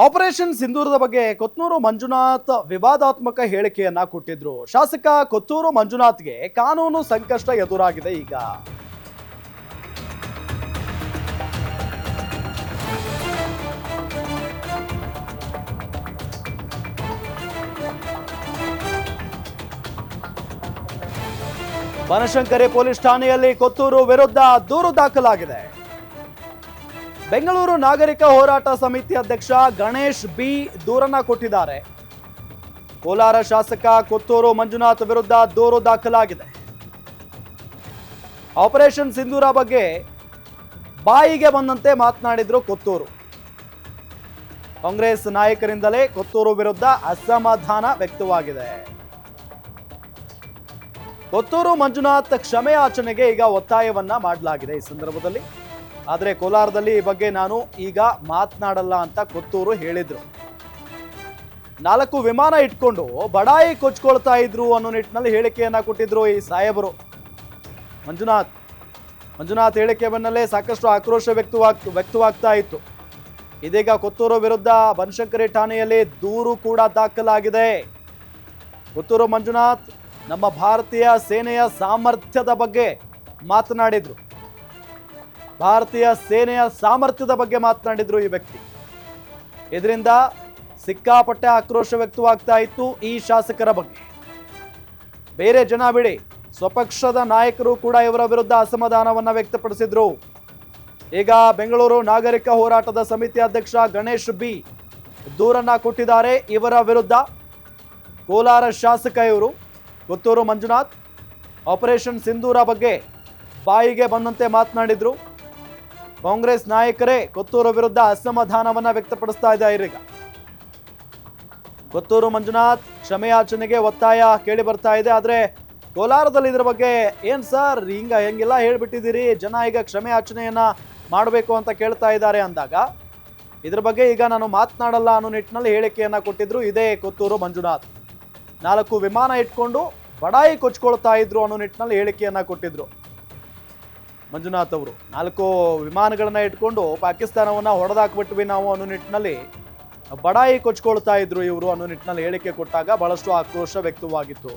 Operation ಸಿಂಧೂರದ ಬಗ್ಗೆ ಕೊತ್ನೂರು ಮಂಜುನಾಥ್ ವಿವಾದಾತ್ಮಕ ಹೇಳಿಕೆಯನ್ನ ಕೊಟ್ಟಿದ್ರು. ಶಾಸಕ ಕೊತ್ತೂರು ಮಂಜುನಾಥ್ಗೆ ಕಾನೂನು ಸಂಕಷ್ಟ ಎದುರಾಗಿದೆ ಈಗ. ಬನಶಂಕರಿ ಪೊಲೀಸ್ ಠಾಣೆಯಲ್ಲಿ ಕೊತ್ತೂರು ವಿರುದ್ಧ ದೂರು ದಾಖಲಾಗಿದೆ. ಬೆಂಗಳೂರು ನಾಗರಿಕ ಹೋರಾಟ ಸಮಿತಿ ಅಧ್ಯಕ್ಷ ಗಣೇಶ್ ಬಿ ದೂರನ್ನ ಕೊಟ್ಟಿದ್ದಾರೆ. ಕೋಲಾರ ಶಾಸಕ ಕೊತ್ತೂರು ಮಂಜುನಾಥ್ ವಿರುದ್ಧ ದೂರು ದಾಖಲಾಗಿದೆ. ಆಪರೇಷನ್ ಸಿಂಧೂರ ಬಗ್ಗೆ ಬಾಯಿಗೆ ಬಂದಂತೆ ಮಾತನಾಡಿದ್ರು ಕೊತ್ತೂರು. ಕಾಂಗ್ರೆಸ್ ನಾಯಕರಿಂದಲೇ ಕೊತ್ತೂರು ವಿರುದ್ಧ ಅಸಮಾಧಾನ ವ್ಯಕ್ತವಾಗಿದೆ. ಕೊತ್ತೂರು ಮಂಜುನಾಥ್ ಕ್ಷಮೆ ಯಾಚನೆಗೆ ಈಗ ಒತ್ತಾಯವನ್ನ ಮಾಡಲಾಗಿದೆ ಈ ಸಂದರ್ಭದಲ್ಲಿ. ಆದರೆ ಕೋಲಾರದಲ್ಲಿ ಈ ಬಗ್ಗೆ ನಾನು ಈಗ ಮಾತನಾಡಲ್ಲ ಅಂತ ಕೊತ್ತೂರು ಹೇಳಿದರು. ನಾಲ್ಕು ವಿಮಾನ ಇಟ್ಕೊಂಡು ಬಡಾಯಿ ಕೊಚ್ಕೊಳ್ತಾ ಇದ್ರು ಅನ್ನೋ ನಿಟ್ಟಿನಲ್ಲಿ ಹೇಳಿಕೆಯನ್ನ ಕೊಟ್ಟಿದ್ರು ಈ ಸಾಹೇಬರು. ಮಂಜುನಾಥ್ ಮಂಜುನಾಥ್ ಹೇಳಿಕೆ ಬಂದಲ್ಲೇ ಸಾಕಷ್ಟು ಆಕ್ರೋಶ ವ್ಯಕ್ತವಾಗ್, ವ್ಯಕ್ತವಾಗ್ತಾ ಇತ್ತು. ಇದೀಗ ಕೊತ್ತೂರು ವಿರುದ್ಧ ಬನಶಂಕರಿ ಠಾಣೆಯಲ್ಲಿ ದೂರು ಕೂಡ ದಾಖಲಾಗಿದೆ. ಕೊತ್ತೂರು ಮಂಜುನಾಥ್ ನಮ್ಮ ಭಾರತೀಯ ಸೇನೆಯ ಸಾಮರ್ಥ್ಯದ ಬಗ್ಗೆ ಮಾತನಾಡಿದ್ರು. ಭಾರತೀಯ ಸೇನೆಯ ಸಾಮರ್ಥ್ಯದ ಬಗ್ಗೆ ಮಾತನಾಡಿದ್ರು ಈ ವ್ಯಕ್ತಿ. ಇದರಿಂದ ಸಿಕ್ಕಾಪಟ್ಟೆ ಆಕ್ರೋಶ ವ್ಯಕ್ತವಾಗ್ತಾ ಇತ್ತು ಈ ಶಾಸಕರ ಬಗ್ಗೆ. ಬೇರೆ ಜನ ಬಿಡಿ, ಸ್ವಪಕ್ಷದ ನಾಯಕರು ಕೂಡ ಇವರ ವಿರುದ್ಧ ಅಸಮಾಧಾನವನ್ನ ವ್ಯಕ್ತಪಡಿಸಿದ್ರು. ಈಗ ಬೆಂಗಳೂರು ನಾಗರಿಕ ಹೋರಾಟದ ಸಮಿತಿ ಅಧ್ಯಕ್ಷ ಗಣೇಶ್ ಬಿ ದೂರನ್ನ ಕೊಟ್ಟಿದ್ದಾರೆ ಇವರ ವಿರುದ್ಧ. ಕೋಲಾರ ಶಾಸಕ ಇವರು, ಪುತ್ತೂರು ಮಂಜುನಾಥ್, ಆಪರೇಷನ್ ಸಿಂಧೂರ ಬಗ್ಗೆ ಬಾಯಿಗೆ ಬಂದಂತೆ ಮಾತನಾಡಿದ್ರು. ಕಾಂಗ್ರೆಸ್ ನಾಯಕರೇ, ಕೊತ್ತೂರು ವಿರುದ್ಧ ಅಸಮಾಧಾನವನ್ನ ವ್ಯಕ್ತಪಡಿಸ್ತಾ ಇದ್ದಾರೆ ಈಗ ಕೊತ್ತೂರು ಮಂಜುನಾಥ್ ಕ್ಷಮೆಯಾಚನೆಗೆ ಒತ್ತಾಯ ಕೇಳಿ ಬರ್ತಾ ಇದೆ, ಆದ್ರೆ ಕೋಲಾರದಲ್ಲಿ ಇದ್ರ ಬಗ್ಗೆ ಏನ್ ಸರ್, ಹಿಂಗ ಹೆಂಗಿಲ್ಲ ಹೇಳ್ಬಿಟ್ಟಿದ್ದೀರಿ, ಜನ ಈಗ ಕ್ಷಮೆಯಾಚನೆಯನ್ನ ಮಾಡಬೇಕು ಅಂತ ಕೇಳ್ತಾ ಇದ್ದಾರೆ ಅಂದಾಗ, ಇದ್ರ ಬಗ್ಗೆ ಈಗ ನಾನು ಮಾತನಾಡಲ್ಲ ಅನ್ನೋ ನಿಟ್ಟಿನಲ್ಲಿ ಹೇಳಿಕೆಯನ್ನ ಕೊಟ್ಟಿದ್ರು ಇದೇ ಕೊತ್ತೂರು ಮಂಜುನಾಥ್. ನಾಲ್ಕು ವಿಮಾನ ಇಟ್ಕೊಂಡು ಬಡಾಯಿ ಕೊಚ್ಕೊಳ್ತಾ ಇದ್ರು ಅನ್ನೋ ನಿಟ್ಟಿನಲ್ಲಿ ಹೇಳಿಕೆಯನ್ನ ಕೊಟ್ಟಿದ್ರು. ಮಂಜುನಾಥ್ ಅವರು. ನಾಲ್ಕು ವಿಮಾನಗಳನ್ನ ಇಟ್ಕೊಂಡು ಪಾಕಿಸ್ತಾನವನ್ನ ಹೊಡೆದಾಕ್ಬಿಟ್ವಿ ನಾವು ಅನ್ನೋ ನಿಟ್ಟಿನಲ್ಲಿ ಬಡಾಯಿ ಕೊಚ್ಕೊಳ್ತಾ ಇದ್ರು ಇವರು ಅನ್ನೋ ನಿಟ್ಟಿನಲ್ಲಿ ಹೇಳಿಕೆ ಕೊಟ್ಟಾಗ ಬಹಳಷ್ಟು ಆಕ್ರೋಶ ವ್ಯಕ್ತವಾಗಿತ್ತು.